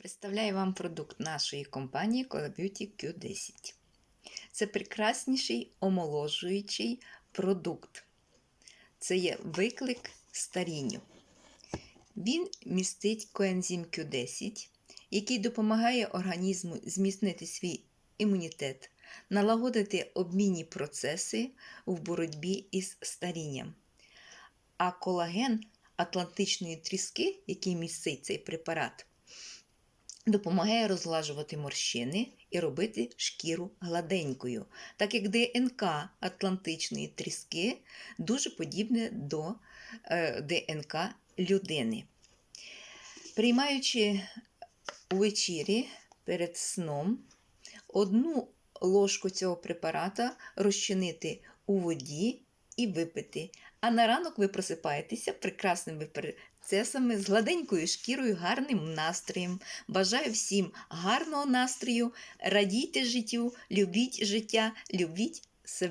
Представляю вам продукт нашої компанії Cola Beauty Q10. Це прекрасніший омоложуючий продукт. Це є виклик старінню. Він містить коензим Q10, який допомагає організму зміцнити свій імунітет, налагодити обмінні процеси в боротьбі із старінням. А колаген атлантичної тріски, який містить цей препарат, допомагає розглажувати морщини і робити шкіру гладенькою, так як ДНК атлантичної тріски дуже подібне до е, ДНК людини. Приймаючи увечері перед сном одну ложку цього препарата розчинити у воді і випити. А на ранок ви просипаєтеся прекрасними процесами, з гладенькою шкірою, гарним настроєм. Бажаю всім гарного настрою, радійте життю, любіть життя, любіть себе.